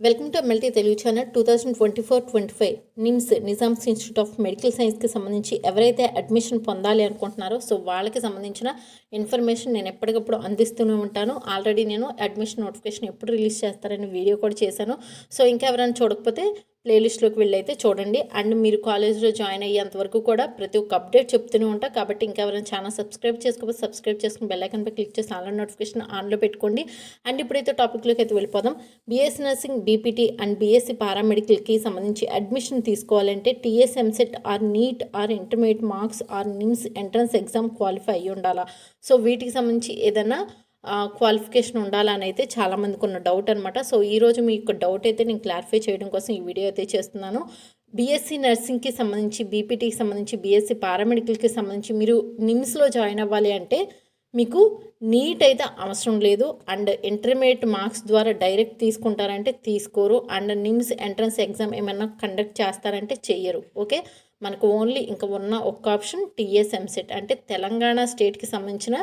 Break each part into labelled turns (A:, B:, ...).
A: Welcome to MLT Telugu channel two thousand twenty four twenty five NIMS Nizam's institute of medical సైన్స్కి సంబంధించి ఎవరైతే admission పొందాలి అనుకుంటున్నారో so వాళ్ళకి సంబంధించిన ఇన్ఫర్మేషన్ నేను ఎప్పటికప్పుడు అందిస్తూనే ఉంటాను. ఆల్రెడీ నేను అడ్మిషన్ నోటిఫికేషన్ ఎప్పుడు రిలీజ్ చేస్తారని వీడియో కూడా చేశాను. సో ఇంకా ఎవరైనా చూడకపోతే ప్లేలిస్ట్లోకి వెళ్ళి అయితే చూడండి. అండ్ మీరు కాలేజ్లో జాయిన్ అయ్యేంత వరకు కూడా ప్రతి ఒక్క అప్డేట్ చెప్తూనే ఉంటా. కాబట్టి ఇంకెవరైనా ఛానల్ సబ్స్క్రైబ్ చేసుకోకపోతే సబ్స్క్రైబ్ చేసుకుని బెల్లైకన్పై క్లిక్ చేసి ఆన్లైన్ నోటిఫికేషన్ ఆన్లో పెట్టుకోండి. అండ్ ఇప్పుడైతే టాపిక్లోకి అయితే వెళ్ళిపోదాం. BSc nursing BPT and BSc పారామెడికల్కి సంబంధించి అడ్మిషన్ తీసుకోవాలంటే TS EAMCET or NEET or intermediate marks or NIMS entrance exam qualify అయ్యి ఉండాలా? సో వీటికి సంబంధించి ఏదైనా క్వాలిఫికేషన్ ఉండాలని అయితే చాలామందికి ఉన్న డౌట్ అనమాట సో ఈరోజు మీకు డౌట్ అయితే నేను క్లారిఫై చేయడం కోసం ఈ వీడియో అయితే చేస్తున్నాను. బీఎస్సీ నర్సింగ్కి సంబంధించి బీపీటీకి సంబంధించి బీఎస్సీ పారామెడికల్కి సంబంధించి మీరు నిమ్స్లో జాయిన్ అవ్వాలి అంటే మీకు నీట్ అయితే అవసరం లేదు. అండ్ ఇంటర్మీడియట్ మార్క్స్ ద్వారా డైరెక్ట్ తీసుకుంటారంటే తీసుకోరు. అండ్ నిమ్స్ ఎంట్రన్స్ ఎగ్జామ్ ఏమైనా కండక్ట్ చేస్తారంటే చెయ్యరు. ఓకే మనకు ఓన్లీ ఇంకా ఉన్న ఒక్క ఆప్షన్ టీఎస్ఎంసెట్ అంటే తెలంగాణ స్టేట్కి సంబంధించిన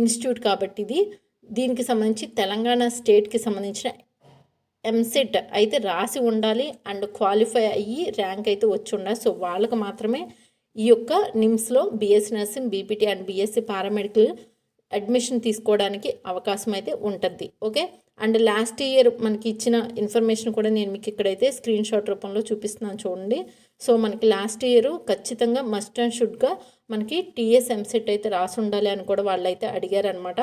A: ఇన్స్టిట్యూట్ కాబట్టి ఇది. దీనికి సంబంధించి తెలంగాణ స్టేట్కి సంబంధించిన ఎంసెట్ అయితే రాసి ఉండాలి అండ్ క్వాలిఫై అయ్యి ర్యాంక్ అయితే వచ్చి ఉండాలి. సో వాళ్ళకు మాత్రమే ఈ యొక్క నిమ్స్లో BSc nursing BPT and BSc paramedical admission తీసుకోవడానికి అవకాశం అయితే ఉంటుంది. ఓకే? అండ్ లాస్ట్ ఇయర్ మనకి ఇచ్చిన ఇన్ఫర్మేషన్ కూడా నేను మీకు ఇక్కడైతే స్క్రీన్ షాట్ రూపంలో చూపిస్తున్నాను చూడండి. సో మనకి లాస్ట్ ఇయర్ ఖచ్చితంగా మస్ట్ అండ్ షుడ్గా మనకి టీఎస్ ఎంసెట్ అయితే రాసి ఉండాలి అని కూడా వాళ్ళు అయితే అడిగారు అనమాట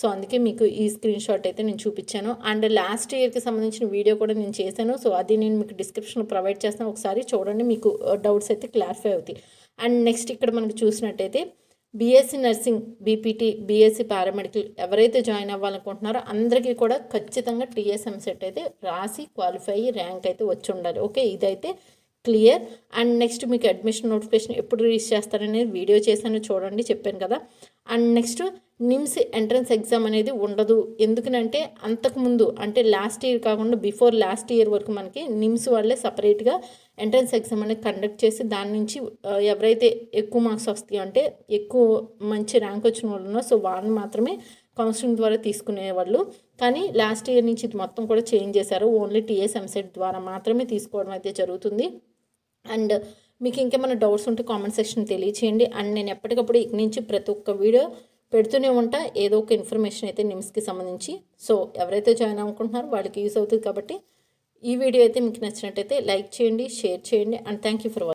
A: సో అందుకే మీకు ఈ స్క్రీన్ షాట్ అయితే నేను చూపించాను. అండ్ లాస్ట్ ఇయర్కి సంబంధించిన వీడియో కూడా నేను చేశాను. సో అది నేను మీకు డిస్క్రిప్షన్లో ప్రొవైడ్ చేస్తాను. ఒకసారి చూడండి మీకు డౌట్స్ అయితే క్లారిఫై అవుతాయి. అండ్ నెక్స్ట్ ఇక్కడ మనకు చూసినట్టయితే BSc nursing BPT BSc paramedical ఎవరైతే జాయిన్ అవ్వాలనుకుంటున్నారో అందరికీ కూడా ఖచ్చితంగా టీఎస్ఎం సెట్ అయితే రాసి క్వాలిఫై అయ్యి ర్యాంక్ అయితే వచ్చి ఉండాలి. ఓకే ఇదైతే క్లియర్. అండ్ నెక్స్ట్ మీకు అడ్మిషన్ నోటిఫికేషన్ ఎప్పుడు రీచ్ చేస్తారనేది వీడియో చేశాను చూడండి చెప్పాను కదా. And next NIMS entrance exam అనేది ఉండదు. ఎందుకనంటే అంతకుముందు అంటే లాస్ట్ ఇయర్ కాకుండా బిఫోర్ లాస్ట్ ఇయర్ వరకు మనకి నిమ్స్ వాళ్ళే సపరేట్గా ఎంట్రన్స్ ఎగ్జామ్ అనేది కండక్ట్ చేసి దాని నుంచి ఎవరైతే ఎక్కువ మార్క్స్ వస్తాయో అంటే ఎక్కువ మంచి ర్యాంక్ వచ్చిన వాళ్ళు సో వాళ్ళని మాత్రమే కౌన్సిలింగ్ ద్వారా తీసుకునేవాళ్ళు. కానీ లాస్ట్ ఇయర్ నుంచి ఇది మొత్తం కూడా చేంజ్ చేశారు. ఓన్లీ టీఎస్ ఎంసెట్ ద్వారా మాత్రమే తీసుకోవడం అయితే జరుగుతుంది. అండ్ మీకు ఇంకేమైనా డౌట్స్ ఉంటే కామెంట్ సెక్షన్ తెలియచేయండి. అండ్ నేను ఎప్పటికప్పుడు ఇక నుంచి ప్రతి ఒక్క వీడియో పెడుతూనే ఉంటా. ఏదో ఒక ఇన్ఫర్మేషన్ అయితే నిమ్స్కి సంబంధించి. సో ఎవరైతే జాయిన్ అనుకుంటున్నారో వాళ్ళకి యూస్ అవుతుంది కాబట్టి ఈ వీడియో అయితే మీకు నచ్చినట్టయితే లైక్ చేయండి షేర్ చేయండి. And thank you for watching